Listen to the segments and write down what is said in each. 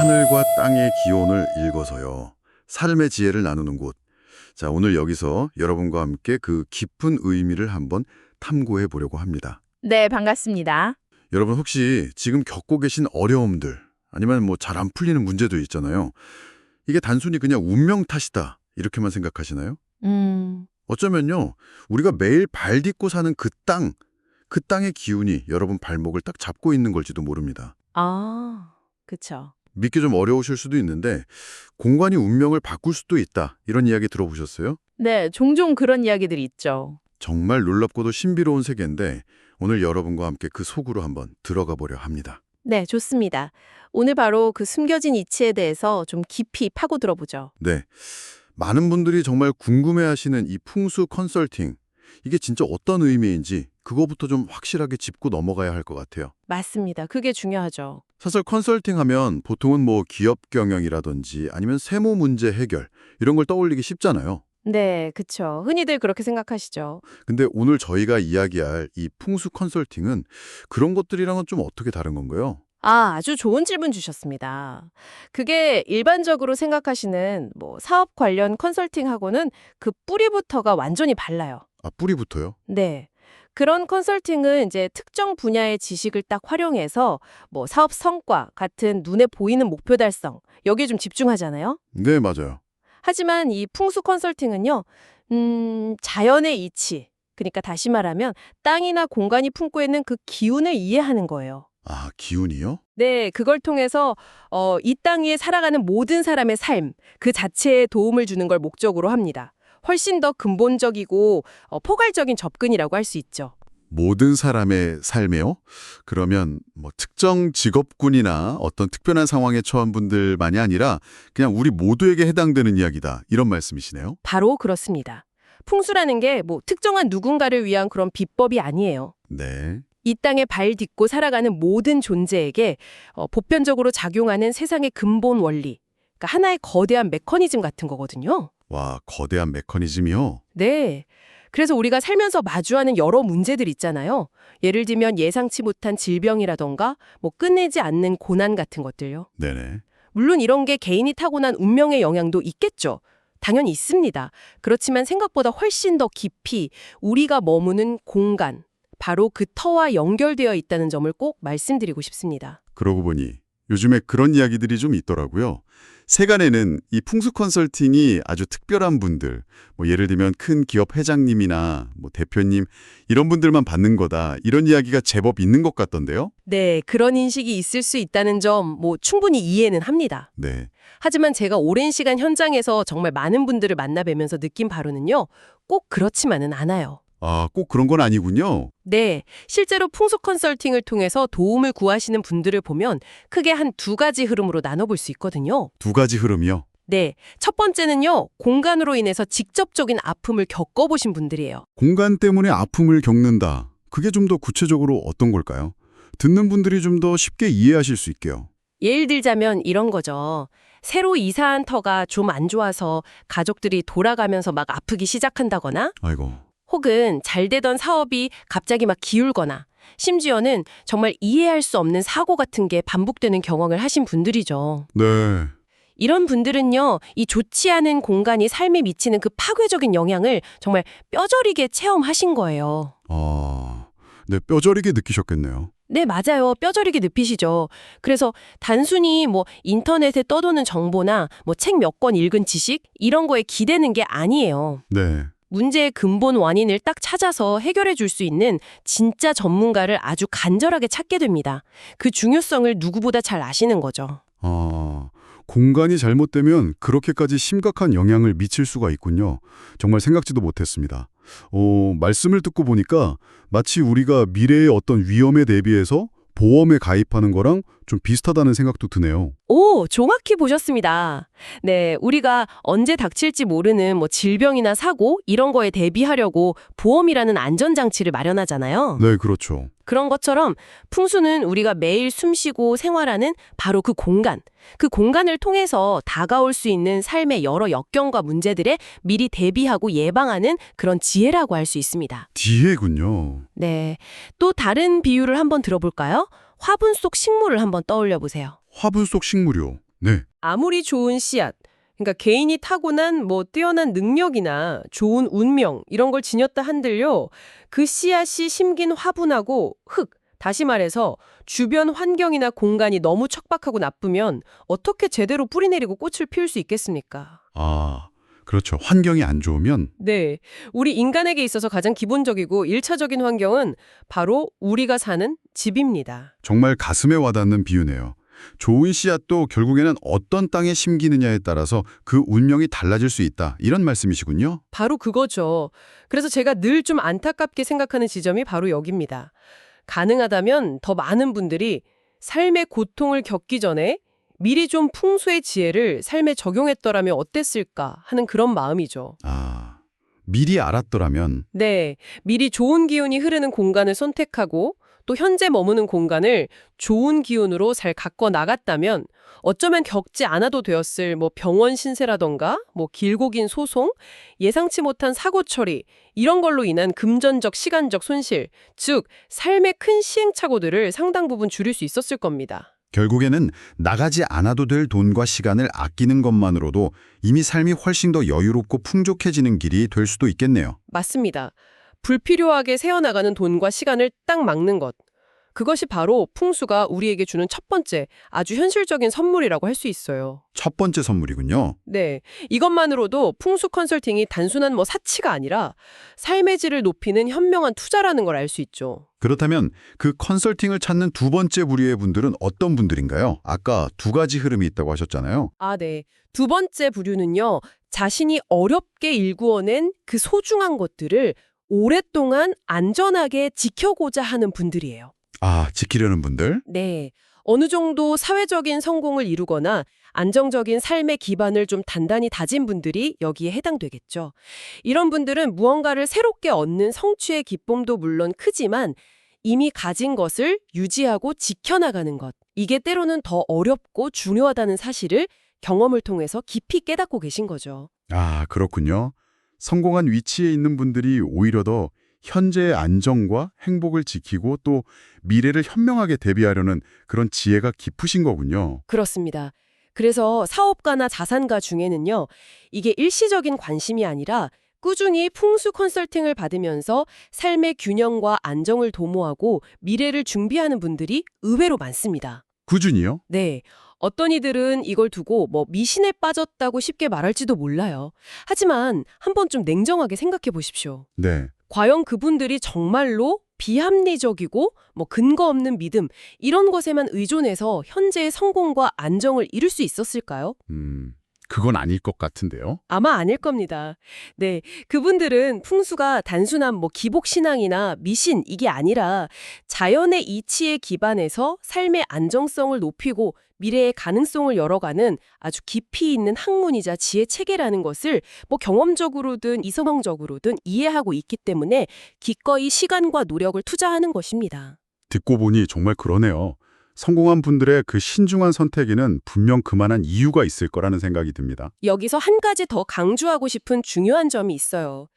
하늘과 땅의 기온을 읽어서요. 삶의 지혜를 나누는 곳. 자, 오늘 여기서 여러분과 함께 그 깊은 의미를 한번 탐구해 보려고 합니다. 네, 반갑습니다. 여러분 혹시 지금 겪고 계신 어려움들 아니면 뭐 잘 안 풀리는 문제도 있잖아요. 이게 단순히 그냥 운명 탓이다 이렇게만 생각하시나요? 음, 어쩌면요. 우리가 매일 발 딛고 사는 그 땅, 그 땅의 기운이 여러분 발목을 딱 잡고 있는 걸지도 모릅니다. 아, 그쵸. 믿기 좀 어려우실 수도 있는데 공간이 운명을 바꿀 수도 있다. 이런 이야기 들어보셨어요? 네, 종종 그런 이야기들이 있죠. 정말 놀랍고도 신비로운 세계인데 오늘 여러분과 함께 그 속으로 한번 들어가 보려 합니다. 네, 좋습니다. 오늘 바로 그 숨겨진 이치에 대해서 좀 깊이 파고 들어보죠. 네. 많은 분들이 정말 궁금해하시는 이 풍수 컨설팅. 이게 진짜 어떤 의미인지 그거부터 좀 확실하게 짚고 넘어가야 할 것 같아요. 맞습니다. 그게 중요하죠. 사실 컨설팅 하면 보통은 뭐 기업 경영이라든지 아니면 세무 문제 해결 이런 걸 떠올리기 쉽잖아요. 네, 그쵸. 흔히들 그렇게 생각하시죠. 근데 오늘 저희가 이야기할 이 풍수 컨설팅은 그런 것들이랑은 좀 어떻게 다른 건가요? 아, 아주 좋은 질문 주셨습니다. 그게 일반적으로 생각하시는 뭐 사업 관련 컨설팅하고는 그 뿌리부터가 완전히 달라요. 아, 뿌리부터요? 네. 그런 컨설팅은 이제 특정 분야의 지식을 딱 활용해서 뭐 사업 성과 같은 눈에 보이는 목표 달성, 여기에 좀 집중하잖아요. 네, 맞아요. 하지만 이 풍수 컨설팅은요, 음, 자연의 이치, 그러니까 다시 말하면 땅이나 공간이 품고 있는 그 기운을 이해하는 거예요. 아, 기운이요? 네, 그걸 통해서 어, 이 땅 위에 살아가는 모든 사람의 삶, 그 자체에 도움을 주는 걸 목적으로 합니다. 훨씬 더 근본적이고 어, 포괄적인 접근이라고 할 수 있죠. 모든 사람의 삶에요? 그러면 뭐 특정 직업군이나 어떤 특별한 상황에 처한 분들만이 아니라 그냥 우리 모두에게 해당되는 이야기다. 이런 말씀이시네요. 바로 그렇습니다. 풍수라는 게 뭐 특정한 누군가를 위한 그런 비법이 아니에요. 네. 이 땅에 발 딛고 살아가는 모든 존재에게 어, 보편적으로 작용하는 세상의 근본 원리, 그러니까 하나의 거대한 메커니즘 같은 거거든요. 와, 거대한 메커니즘이요? 네. 그래서 우리가 살면서 마주하는 여러 문제들 있잖아요. 예를 들면 예상치 못한 질병이라던가 뭐 끝내지 않는 고난 같은 것들요. 네네. 물론 이런 게 개인이 타고난 운명의 영향도 있겠죠. 당연히 있습니다. 그렇지만 생각보다 훨씬 더 깊이 우리가 머무는 공간, 바로 그 터와 연결되어 있다는 점을 꼭 말씀드리고 싶습니다. 그러고 보니 요즘에 그런 이야기들이 좀 있더라고요. 세간에는 이 풍수 컨설팅이 아주 특별한 분들, 뭐 예를 들면 큰 기업 회장님이나 뭐 대표님 이런 분들만 받는 거다. 이런 이야기가 제법 있는 것 같던데요. 네, 그런 인식이 있을 수 있다는 점 뭐 충분히 이해는 합니다. 네. 하지만 제가 오랜 시간 현장에서 정말 많은 분들을 만나 뵈면서 느낀 바로는요. 꼭 그렇지만은 않아요. 아, 꼭 그런 건 아니군요. 네, 실제로 풍수 컨설팅을 통해서 도움을 구하시는 분들을 보면 크게 한 두 가지 흐름으로 나눠볼 수 있거든요. 두 가지 흐름이요. 네, 첫 번째는요. 공간으로 인해서 직접적인 아픔을 겪어보신 분들이에요. 공간 때문에 아픔을 겪는다. 그게 좀 더 구체적으로 어떤 걸까요? 듣는 분들이 좀 더 쉽게 이해하실 수 있게요. 예를 들자면 이런 거죠. 새로 이사한 터가 좀 안 좋아서 가족들이 돌아가면서 막 아프기 시작한다거나 아이고. 혹은 잘 되던 사업이 갑자기 막 기울거나 심지어는 정말 이해할 수 없는 사고 같은 게 반복되는 경험을 하신 분들이죠. 네. 이런 분들은요, 이 좋지 않은 공간이 삶에 미치는 그 파괴적인 영향을 정말 뼈저리게 체험하신 거예요. 아, 네, 뼈저리게 느끼셨겠네요. 네, 맞아요. 뼈저리게 느끼시죠. 그래서 단순히 뭐 인터넷에 떠도는 정보나 뭐 책 몇 권 읽은 지식 이런 거에 기대는 게 아니에요. 네. 문제의 근본 원인을 딱 찾아서 해결해 줄 수 있는 진짜 전문가를 아주 간절하게 찾게 됩니다. 그 중요성을 누구보다 잘 아시는 거죠. 아, 공간이 잘못되면 그렇게까지 심각한 영향을 미칠 수가 있군요. 정말 생각지도 못했습니다. 어, 말씀을 듣고 보니까 마치 우리가 미래의 어떤 위험에 대비해서 보험에 가입하는 거랑 좀 비슷하다는 생각도 드네요. 오, 정확히 보셨습니다. 네, 우리가 언제 닥칠지 모르는 뭐 질병이나 사고 이런 거에 대비하려고 보험이라는 안전장치를 마련하잖아요. 네, 그렇죠. 그런 것처럼 풍수는 우리가 매일 숨쉬고 생활하는 바로 그 공간, 그 공간을 통해서 다가올 수 있는 삶의 여러 역경과 문제들에 미리 대비하고 예방하는 그런 지혜라고 할 수 있습니다. 지혜군요. 네. 또 다른 비유를 한번 들어볼까요? 화분 속 식물을 한번 떠올려 보세요. 화분 속 식물이요. 네. 아무리 좋은 씨앗, 그러니까 개인이 타고난 뭐 뛰어난 능력이나 좋은 운명 이런 걸 지녔다 한들요. 그 씨앗이 심긴 화분하고 흙, 다시 말해서 주변 환경이나 공간이 너무 척박하고 나쁘면 어떻게 제대로 뿌리 내리고 꽃을 피울 수 있겠습니까? 아, 그렇죠. 환경이 안 좋으면 네. 우리 인간에게 있어서 가장 기본적이고 일차적인 환경은 바로 우리가 사는 집입니다. 정말 가슴에 와닿는 비유네요. 좋은 씨앗도 결국에는 어떤 땅에 심기느냐에 따라서 그 운명이 달라질 수 있다. 이런 말씀이시군요. 바로 그거죠. 그래서 제가 늘 좀 안타깝게 생각하는 지점이 바로 여기입니다. 가능하다면 더 많은 분들이 삶의 고통을 겪기 전에 미리 좀 풍수의 지혜를 삶에 적용했더라면 어땠을까 하는 그런 마음이죠. 아, 미리 알았더라면 네, 미리 좋은 기운이 흐르는 공간을 선택하고 또 현재 머무는 공간을 좋은 기운으로 잘 가꿔 나갔다면 어쩌면 겪지 않아도 되었을 뭐 병원 신세라던가 뭐 길고 긴 소송, 예상치 못한 사고 처리 이런 걸로 인한 금전적 시간적 손실, 즉 삶의 큰 시행착오들을 상당 부분 줄일 수 있었을 겁니다. 결국에는 나가지 않아도 될 돈과 시간을 아끼는 것만으로도 이미 삶이 훨씬 더 여유롭고 풍족해지는 길이 될 수도 있겠네요. 맞습니다. 불필요하게 새어나가는 돈과 시간을 딱 막는 것. 그것이 바로 풍수가 우리에게 주는 첫 번째 아주 현실적인 선물이라고 할 수 있어요. 첫 번째 선물이군요. 네. 이것만으로도 풍수 컨설팅이 단순한 뭐 사치가 아니라 삶의 질을 높이는 현명한 투자라는 걸 알 수 있죠. 그렇다면 그 컨설팅을 찾는 두 번째 부류의 분들은 어떤 분들인가요? 아까 두 가지 흐름이 있다고 하셨잖아요. 아, 네. 두 번째 부류는요. 자신이 어렵게 일구어낸 그 소중한 것들을 오랫동안 안전하게 지켜고자 하는 분들이에요. 아, 지키려는 분들? 네. 어느 정도 사회적인 성공을 이루거나 안정적인 삶의 기반을 좀 단단히 다진 분들이 여기에 해당되겠죠. 이런 분들은 무언가를 새롭게 얻는 성취의 기쁨도 물론 크지만 이미 가진 것을 유지하고 지켜나가는 것. 이게 때로는 더 어렵고 중요하다는 사실을 경험을 통해서 깊이 깨닫고 계신 거죠. 아, 그렇군요. 성공한 위치에 있는 분들이 오히려 더 현재의 안정과 행복을 지키고 또 미래를 현명하게 대비하려는 그런 지혜가 깊으신 거군요. 그렇습니다. 그래서 사업가나 자산가 중에는요, 이게 일시적인 관심이 아니라 꾸준히 풍수 컨설팅을 받으면서 삶의 균형과 안정을 도모하고 미래를 준비하는 분들이 의외로 많습니다. 꾸준히요? 네. 어떤 이들은 이걸 두고 뭐 미신에 빠졌다고 쉽게 말할지도 몰라요. 하지만 한번 좀 냉정하게 생각해 보십시오. 네. 과연 그분들이 정말로 비합리적이고 뭐 근거 없는 믿음 이런 것에만 의존해서 현재의 성공과 안정을 이룰 수 있었을까요? 음, 그건 아닐 것 같은데요. 아마 아닐 겁니다. 네, 그분들은 풍수가 단순한 뭐 기복 신앙이나 미신 이게 아니라 자연의 이치에 기반해서 삶의 안정성을 높이고 미래의 가능성을 열어가는 아주 깊이 있는 학문이자 지혜 체계라는 것을 뭐 경험적으로든 이성적으로든 이해하고 있기 때문에 기꺼이 시간과 노력을 투자하는 것입니다. 듣고 보니 정말 그러네요. 성공한 분들의 그 신중한 선택에는 분명 그만한 이유가 있을 거라는 생각이 듭니다. 여기서 한 가지 더 강조하고 싶은 중요한 점이 있어요.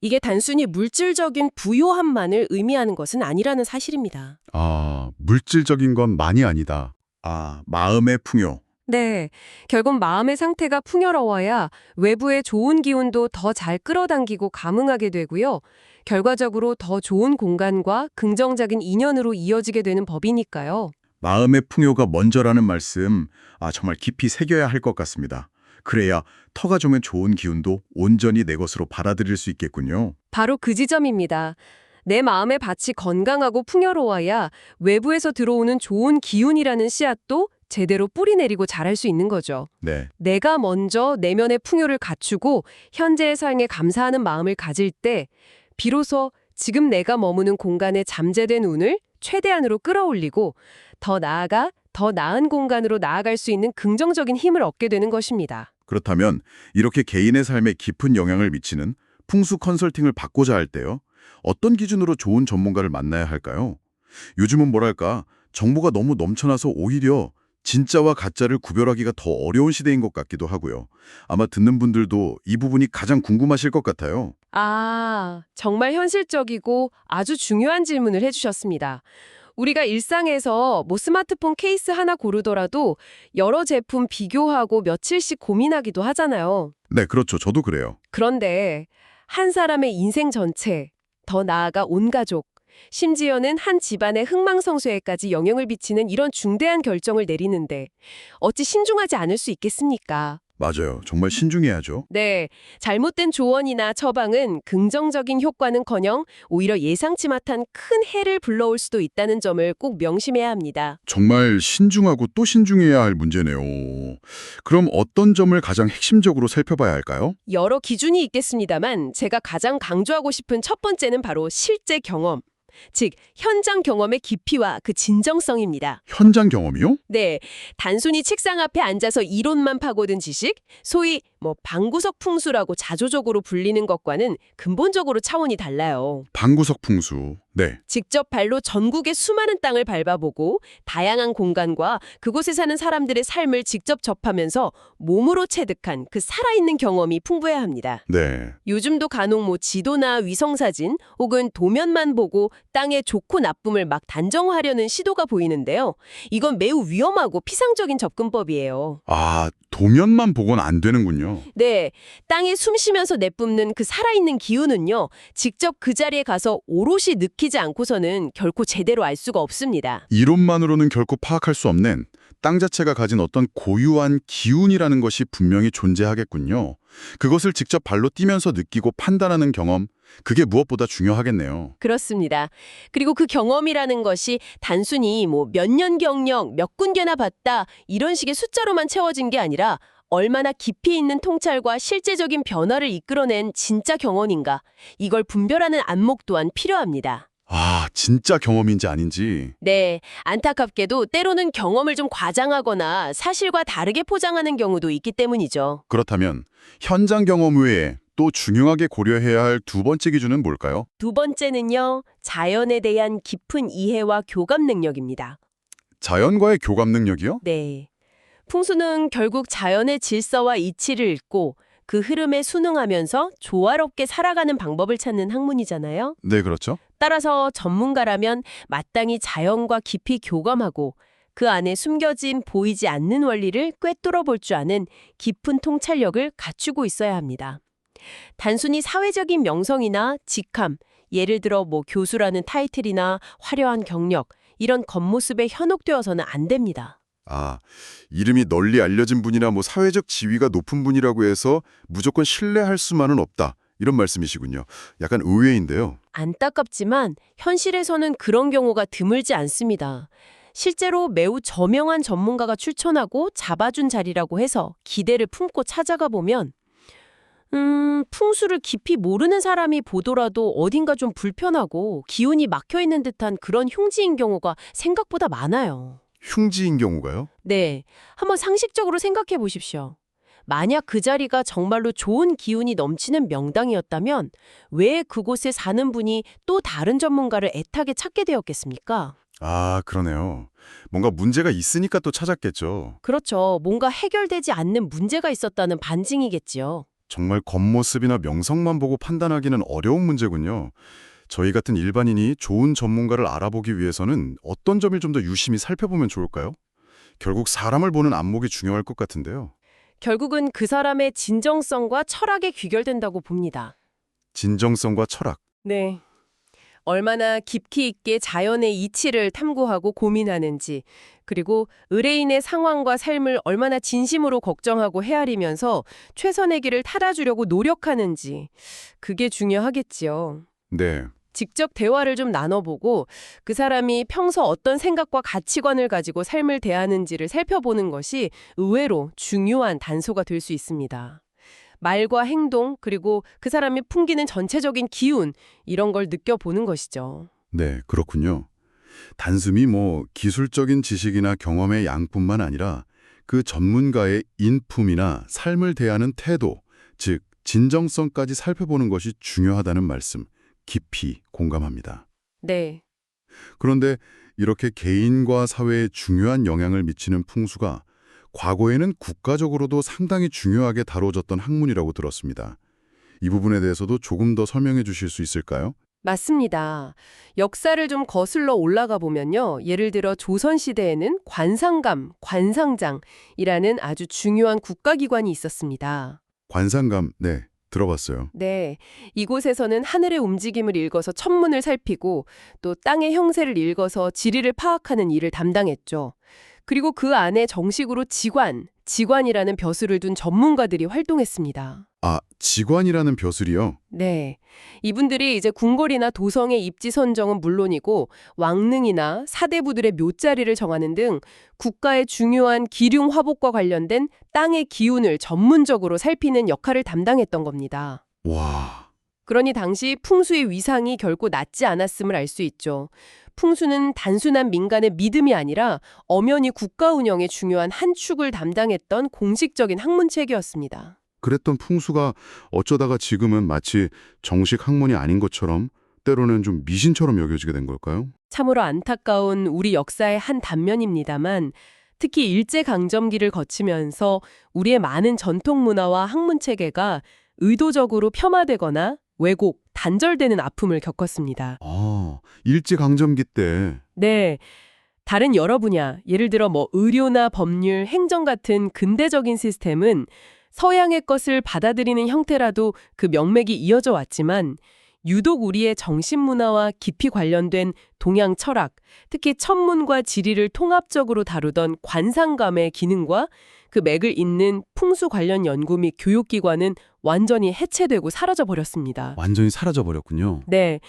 이게 단순히 물질적인 부요함만을 의미하는 것은 아니라는 사실입니다. 아, 물질적인 건 많이 아니다. 아, 마음의 풍요. 네. 결국 마음의 상태가 풍요로워야 외부의 좋은 기운도 더 잘 끌어당기고 감응하게 되고요. 결과적으로 더 좋은 공간과 긍정적인 인연으로 이어지게 되는 법이니까요. 마음의 풍요가 먼저라는 말씀, 아, 정말 깊이 새겨야 할 것 같습니다. 그래야 터가 좋은 기운도 온전히 내 것으로 받아들일 수 있겠군요. 바로 그 지점입니다. 내 마음의 밭이 건강하고 풍요로워야 외부에서 들어오는 좋은 기운이라는 씨앗도 제대로 뿌리 내리고 자랄 수 있는 거죠. 네. 내가 먼저 내면의 풍요를 갖추고 현재의 삶에 감사하는 마음을 가질 때 비로소 지금 내가 머무는 공간의 잠재된 운을 최대한으로 끌어올리고 더 나아가 더 나은 공간으로 나아갈 수 있는 긍정적인 힘을 얻게 되는 것입니다. 그렇다면 이렇게 개인의 삶에 깊은 영향을 미치는 풍수 컨설팅을 받고자 할 때요. 어떤 기준으로 좋은 전문가를 만나야 할까요? 요즘은 뭐랄까, 정보가 너무 넘쳐나서 오히려 진짜와 가짜를 구별하기가 더 어려운 시대인 것 같기도 하고요. 아마 듣는 분들도 이 부분이 가장 궁금하실 것 같아요. 아, 정말 현실적이고 아주 중요한 질문을 해주셨습니다. 우리가 일상에서 뭐 스마트폰 케이스 하나 고르더라도 여러 제품 비교하고 며칠씩 고민하기도 하잖아요. 네, 그렇죠. 저도 그래요. 그런데 한 사람의 인생 전체, 더 나아가 온 가족, 심지어는 한 집안의 흥망성쇠에까지 영향을 미치는 이런 중대한 결정을 내리는데 어찌 신중하지 않을 수 있겠습니까? 맞아요. 정말 신중해야죠. 네, 잘못된 조언이나 처방은 긍정적인 효과는커녕 오히려 예상치 못한 큰 해를 불러올 수도 있다는 점을 꼭 명심해야 합니다. 정말 신중하고 또 신중해야 할 문제네요. 그럼 어떤 점을 가장 핵심적으로 살펴봐야 할까요? 여러 기준이 있겠습니다만 제가 가장 강조하고 싶은 첫 번째는 바로 실제 경험. 즉, 현장 경험의 깊이와 그 진정성입니다. 현장 경험이요? 네, 단순히 책상 앞에 앉아서 이론만 파고든 지식, 소위 뭐 방구석 풍수라고 자조적으로 불리는 것과는 근본적으로 차원이 달라요. 방구석 풍수. 네. 직접 발로 전국의 수많은 땅을 밟아보고 다양한 공간과 그곳에 사는 사람들의 삶을 직접 접하면서 몸으로 체득한 그 살아있는 경험이 풍부해야 합니다. 네. 요즘도 간혹 뭐 지도나 위성사진 혹은 도면만 보고 땅의 좋고 나쁨을 막 단정하려는 시도가 보이는데요. 이건 매우 위험하고 피상적인 접근법이에요. 아, 도면만 보곤 안 되는군요. 네, 땅에 숨 쉬면서 내뿜는 그 살아있는 기운은요. 직접 그 자리에 가서 오롯이 느끼지 않고서는 결코 제대로 알 수가 없습니다. 이론만으로는 결코 파악할 수 없는 땅 자체가 가진 어떤 고유한 기운이라는 것이 분명히 존재하겠군요. 그것을 직접 발로 뛰면서 느끼고 판단하는 경험, 그게 무엇보다 중요하겠네요. 그렇습니다. 그리고 그 경험이라는 것이 단순히 뭐 몇 년 경력, 몇 군데나 봤다 이런 식의 숫자로만 채워진 게 아니라 얼마나 깊이 있는 통찰과 실제적인 변화를 이끌어낸 진짜 경험인가 이걸 분별하는 안목 또한 필요합니다. 아, 진짜 경험인지 아닌지. 네, 안타깝게도 때로는 경험을 좀 과장하거나 사실과 다르게 포장하는 경우도 있기 때문이죠. 그렇다면 현장 경험 외에 또 중요하게 고려해야 할 두 번째 기준은 뭘까요? 두 번째는요, 자연에 대한 깊은 이해와 교감 능력입니다. 자연과의 교감 능력이요? 네. 풍수는 결국 자연의 질서와 이치를 읽고 그 흐름에 순응하면서 조화롭게 살아가는 방법을 찾는 학문이잖아요. 네, 그렇죠. 따라서 전문가라면 마땅히 자연과 깊이 교감하고 그 안에 숨겨진 보이지 않는 원리를 꿰뚫어 볼 줄 아는 깊은 통찰력을 갖추고 있어야 합니다. 단순히 사회적인 명성이나 직함, 예를 들어 뭐 교수라는 타이틀이나 화려한 경력, 이런 겉모습에 현혹되어서는 안 됩니다. 아, 이름이 널리 알려진 분이나 뭐 사회적 지위가 높은 분이라고 해서 무조건 신뢰할 수만은 없다. 이런 말씀이시군요. 약간 의외인데요. 안타깝지만 현실에서는 그런 경우가 드물지 않습니다. 실제로 매우 저명한 전문가가 출천하고 잡아준 자리라고 해서 기대를 품고 찾아가 보면 음, 풍수를 깊이 모르는 사람이 보더라도 어딘가 좀 불편하고 기운이 막혀 있는 듯한 그런 흉지인 경우가 생각보다 많아요. 흉지인 경우가요? 네, 한번 상식적으로 생각해 보십시오. 만약 그 자리가 정말로 좋은 기운이 넘치는 명당이었다면 왜 그곳에 사는 분이 또 다른 전문가를 애타게 찾게 되었겠습니까? 아, 그러네요. 뭔가 문제가 있으니까 또 찾았겠죠. 그렇죠. 뭔가 해결되지 않는 문제가 있었다는 반증이겠지요. 정말 겉모습이나 명성만 보고 판단하기는 어려운 문제군요. 저희 같은 일반인이 좋은 전문가를 알아보기 위해서는 어떤 점을 좀 더 유심히 살펴보면 좋을까요? 결국 사람을 보는 안목이 중요할 것 같은데요. 결국은 그 사람의 진정성과 철학에 귀결된다고 봅니다. 진정성과 철학. 네. 얼마나 깊이 있게 자연의 이치를 탐구하고 고민하는지, 그리고 의뢰인의 상황과 삶을 얼마나 진심으로 걱정하고 헤아리면서 최선의 길을 타다주려고 노력하는지, 그게 중요하겠지요. 네. 직접 대화를 좀 나눠보고 그 사람이 평소 어떤 생각과 가치관을 가지고 삶을 대하는지를 살펴보는 것이 의외로 중요한 단서가 될 수 있습니다. 말과 행동, 그리고 그 사람이 풍기는 전체적인 기운, 이런 걸 느껴보는 것이죠. 네, 그렇군요. 단숨이 뭐 기술적인 지식이나 경험의 양뿐만 아니라 그 전문가의 인품이나 삶을 대하는 태도, 즉 진정성까지 살펴보는 것이 중요하다는 말씀 깊이 공감합니다. 네. 그런데 이렇게 개인과 사회에 중요한 영향을 미치는 풍수가 과거에는 국가적으로도 상당히 중요하게 다뤄졌던 학문이라고 들었습니다. 이 부분에 대해서도 조금 더 설명해 주실 수 있을까요? 맞습니다. 역사를 좀 거슬러 올라가 보면요. 예를 들어 조선시대에는 관상감, 관상장이라는 아주 중요한 국가기관이 있었습니다. 관상감, 네, 들어봤어요. 네. 이곳에서는 하늘의 움직임을 읽어서 천문을 살피고 또 땅의 형세를 읽어서 지리를 파악하는 일을 담당했죠. 그리고 그 안에 정식으로 지관, 지관이라는 벼슬을 둔 전문가들이 활동했습니다. 아, 지관이라는 벼슬이요? 네. 이분들이 이제 궁궐이나 도성의 입지 선정은 물론이고 왕릉이나 사대부들의 묘자리를 정하는 등 국가의 중요한 기륭 화복과 관련된 땅의 기운을 전문적으로 살피는 역할을 담당했던 겁니다. 와, 그러니 당시 풍수의 위상이 결코 낮지 않았음을 알 수 있죠. 풍수는 단순한 민간의 믿음이 아니라 엄연히 국가 운영의 중요한 한 축을 담당했던 공식적인 학문체계였습니다. 그랬던 풍수가 어쩌다가 지금은 마치 정식 학문이 아닌 것처럼 때로는 좀 미신처럼 여겨지게 된 걸까요? 참으로 안타까운 우리 역사의 한 단면입니다만 특히 일제강점기를 거치면서 우리의 많은 전통 문화와 학문 체계가 의도적으로 폄하되거나 왜곡, 단절되는 아픔을 겪었습니다. 아, 일제강점기 때 네. 다른 여러 분야, 예를 들어 뭐 의료나 법률, 행정 같은 근대적인 시스템은 서양의 것을 받아들이는 형태라도 그 명맥이 이어져 왔지만 유독 우리의 정신문화와 깊이 관련된 동양 철학, 특히 천문과 지리를 통합적으로 다루던 관상감의 기능과 그 맥을 잇는 풍수 관련 연구 및 교육기관은 완전히 해체되고 사라져 버렸습니다. 완전히 사라져 버렸군요. 네.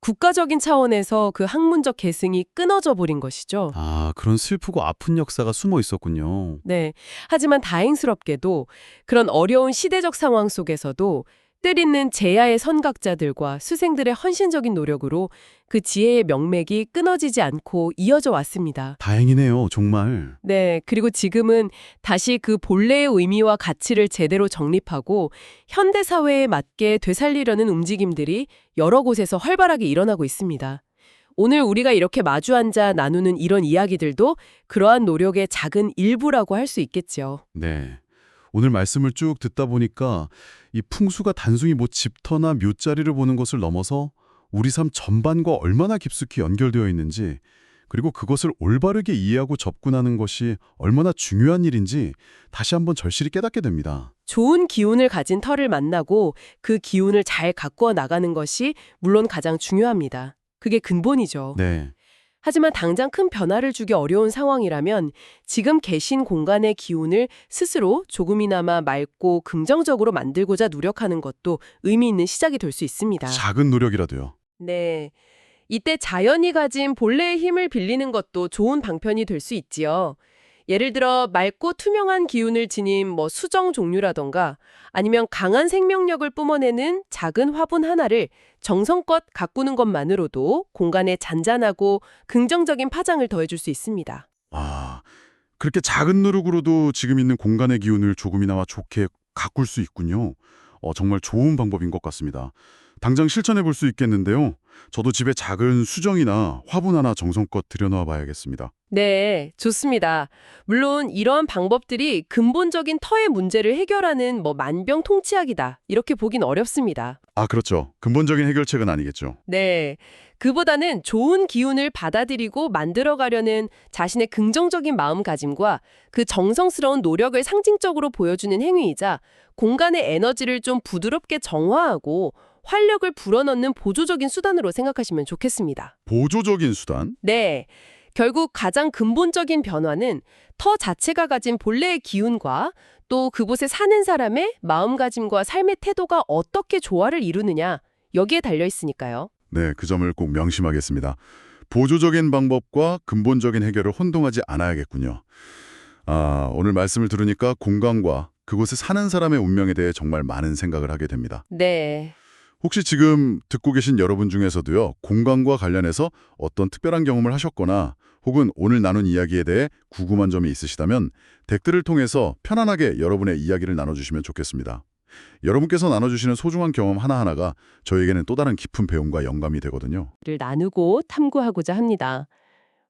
국가적인 차원에서 그 학문적 계승이 끊어져 버린 것이죠. 아, 그런 슬프고 아픈 역사가 숨어 있었군요. 네. 하지만 다행스럽게도 그런 어려운 시대적 상황 속에서도 때리는 제야의 선각자들과 수생들의 헌신적인 노력으로 그 지혜의 명맥이 끊어지지 않고 이어져 왔습니다. 다행이네요, 정말. 네. 그리고 지금은 다시 그 본래의 의미와 가치를 제대로 정립하고 현대 사회에 맞게 되살리려는 움직임들이 여러 곳에서 활발하게 일어나고 있습니다. 오늘 우리가 이렇게 마주 앉아 나누는 이런 이야기들도 그러한 노력의 작은 일부라고 할 수 있겠죠. 네. 오늘 말씀을 쭉 듣다 보니까 이 풍수가 단순히 뭐 집터나 묘자리를 보는 것을 넘어서 우리 삶 전반과 얼마나 깊숙이 연결되어 있는지 그리고 그것을 올바르게 이해하고 접근하는 것이 얼마나 중요한 일인지 다시 한번 절실히 깨닫게 됩니다. 좋은 기운을 가진 터를 만나고 그 기운을 잘 가꾸어 나가는 것이 물론 가장 중요합니다. 그게 근본이죠. 네. 하지만 당장 큰 변화를 주기 어려운 상황이라면 지금 계신 공간의 기운을 스스로 조금이나마 맑고 긍정적으로 만들고자 노력하는 것도 의미 있는 시작이 될 수 있습니다. 작은 노력이라도요. 네. 이때 자연이 가진 본래의 힘을 빌리는 것도 좋은 방편이 될 수 있지요. 예를 들어 맑고 투명한 기운을 지닌 뭐 수정 종류라던가 아니면 강한 생명력을 뿜어내는 작은 화분 하나를 정성껏 가꾸는 것만으로도 공간에 잔잔하고 긍정적인 파장을 더해줄 수 있습니다. 아, 그렇게 작은 노력으로도 지금 있는 공간의 기운을 조금이나마 좋게 가꿀 수 있군요. 어, 정말 좋은 방법인 것 같습니다. 당장 실천해 볼 수 있겠는데요. 저도 집에 작은 수정이나 화분 하나 정성껏 들여놓아 봐야겠습니다. 네, 좋습니다. 물론 이런 방법들이 근본적인 터의 문제를 해결하는 뭐 만병통치약이다. 이렇게 보긴 어렵습니다. 아, 그렇죠. 근본적인 해결책은 아니겠죠. 네. 그보다는 좋은 기운을 받아들이고 만들어가려는 자신의 긍정적인 마음가짐과 그 정성스러운 노력을 상징적으로 보여주는 행위이자 공간의 에너지를 좀 부드럽게 정화하고 활력을 불어넣는 보조적인 수단으로 생각하시면 좋겠습니다. 보조적인 수단? 네. 결국 가장 근본적인 변화는 터 자체가 가진 본래의 기운과 또 그곳에 사는 사람의 마음가짐과 삶의 태도가 어떻게 조화를 이루느냐 여기에 달려 있으니까요. 네, 그 점을 꼭 명심하겠습니다. 보조적인 방법과 근본적인 해결을 혼동하지 않아야겠군요. 아, 오늘 말씀을 들으니까 공간과 그곳에 사는 사람의 운명에 대해 정말 많은 생각을 하게 됩니다. 네. 혹시 지금 듣고 계신 여러분 중에서도요, 공간과 관련해서 어떤 특별한 경험을 하셨거나 혹은 오늘 나눈 이야기에 대해 궁금한 점이 있으시다면 댓글을 통해서 편안하게 여러분의 이야기를 나눠주시면 좋겠습니다. 여러분께서 나눠주시는 소중한 경험 하나하나가 저에게는 또 다른 깊은 배움과 영감이 되거든요. 를 나누고 탐구하고자 합니다.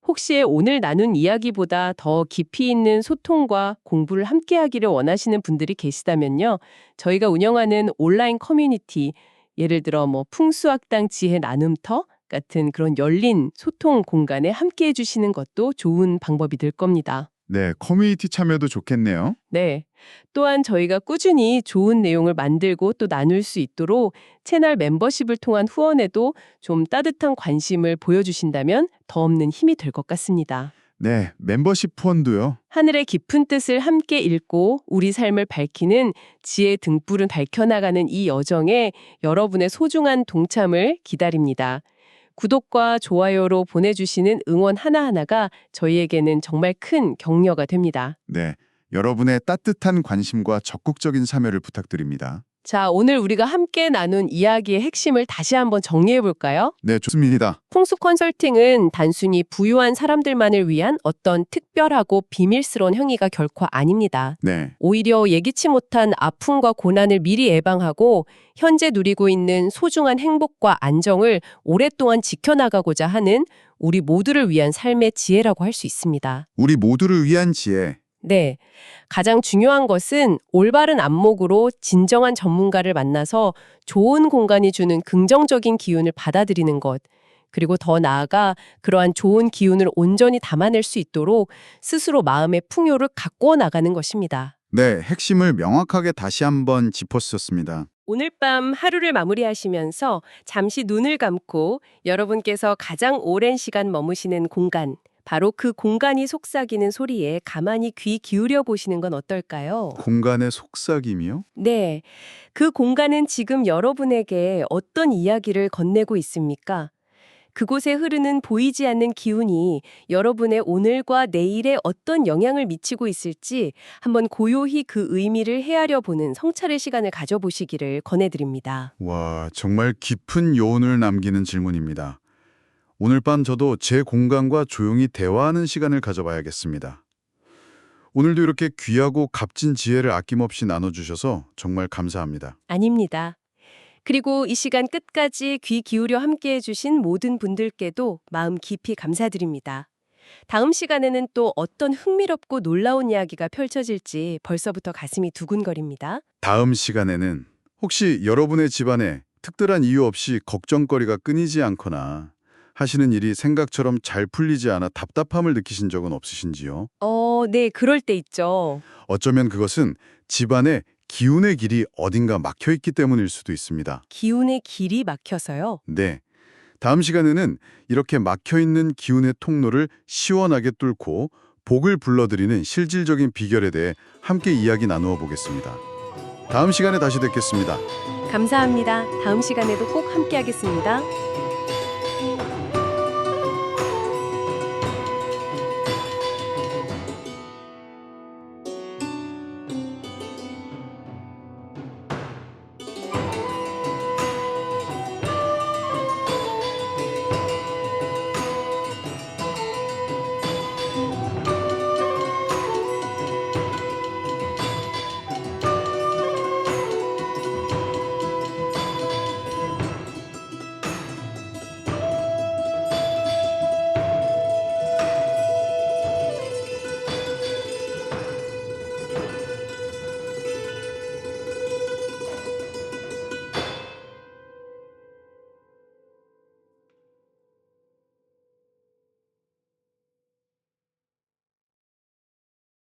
혹시 오늘 나눈 이야기보다 더 깊이 있는 소통과 공부를 함께 하기를 원하시는 분들이 계시다면요. 저희가 운영하는 온라인 커뮤니티 예를 들어 뭐 풍수학당 지혜 나눔터 같은 그런 열린 소통 공간에 함께 해주시는 것도 좋은 방법이 될 겁니다. 네, 커뮤니티 참여도 좋겠네요. 네. 또한 저희가 꾸준히 좋은 내용을 만들고 또 나눌 수 있도록 채널 멤버십을 통한 후원에도 좀 따뜻한 관심을 보여주신다면 더 없는 힘이 될 것 같습니다. 네, 멤버십 후원도요. 하늘의 깊은 뜻을 함께 읽고 우리 삶을 밝히는 지혜 등불은 밝혀나가는 이 여정에 여러분의 소중한 동참을 기다립니다. 구독과 좋아요로 보내주시는 응원 하나하나가 저희에게는 정말 큰 격려가 됩니다. 네, 여러분의 따뜻한 관심과 적극적인 참여를 부탁드립니다. 자, 오늘 우리가 함께 나눈 이야기의 핵심을 다시 한번 정리해 볼까요? 네, 좋습니다. 풍수 컨설팅은 단순히 부유한 사람들만을 위한 어떤 특별하고 비밀스러운 행위가 결코 아닙니다. 네, 오히려 예기치 못한 아픔과 고난을 미리 예방하고 현재 누리고 있는 소중한 행복과 안정을 오랫동안 지켜나가고자 하는 우리 모두를 위한 삶의 지혜라고 할 수 있습니다. 우리 모두를 위한 지혜. 네. 가장 중요한 것은 올바른 안목으로 진정한 전문가를 만나서 좋은 공간이 주는 긍정적인 기운을 받아들이는 것. 그리고 더 나아가 그러한 좋은 기운을 온전히 담아낼 수 있도록 스스로 마음의 풍요를 가꾸어 나가는 것입니다. 네, 핵심을 명확하게 다시 한번 짚어주셨습니다. 오늘 밤 하루를 마무리하시면서 잠시 눈을 감고 여러분께서 가장 오랜 시간 머무시는 공간, 바로 그 공간이 속삭이는 소리에 가만히 귀 기울여 보시는 건 어떨까요? 공간의 속삭임이요? 네. 그 공간은 지금 여러분에게 어떤 이야기를 건네고 있습니까? 그곳에 흐르는 보이지 않는 기운이 여러분의 오늘과 내일에 어떤 영향을 미치고 있을지 한번 고요히 그 의미를 헤아려 보는 성찰의 시간을 가져보시기를 권해드립니다. 와, 정말 깊은 요운을 남기는 질문입니다. 오늘 밤 저도 제 공간과 조용히 대화하는 시간을 가져봐야겠습니다. 오늘도 이렇게 귀하고 값진 지혜를 아낌없이 나눠주셔서 정말 감사합니다. 아닙니다. 그리고 이 시간 끝까지 귀 기울여 함께 해 주신 모든 분들께도 마음 깊이 감사드립니다. 다음 시간에는 또 어떤 흥미롭고 놀라운 이야기가 펼쳐질지 벌써부터 가슴이 두근거립니다. 다음 시간에는 혹시 여러분의 집안에 특별한 이유 없이 걱정거리가 끊이지 않거나 하시는 일이 생각처럼 잘 풀리지 않아 답답함을 느끼신 적은 없으신지요? 어, 네, 그럴 때 있죠. 어쩌면 그것은 집안에 기운의 길이 어딘가 막혀 있기 때문일 수도 있습니다. 기운의 길이 막혀서요. 네. 다음 시간에는 이렇게 막혀 있는 기운의 통로를 시원하게 뚫고 복을 불러들이는 실질적인 비결에 대해 함께 이야기 나누어 보겠습니다. 다음 시간에 다시 뵙겠습니다. 감사합니다. 다음 시간에도 꼭 함께 하겠습니다.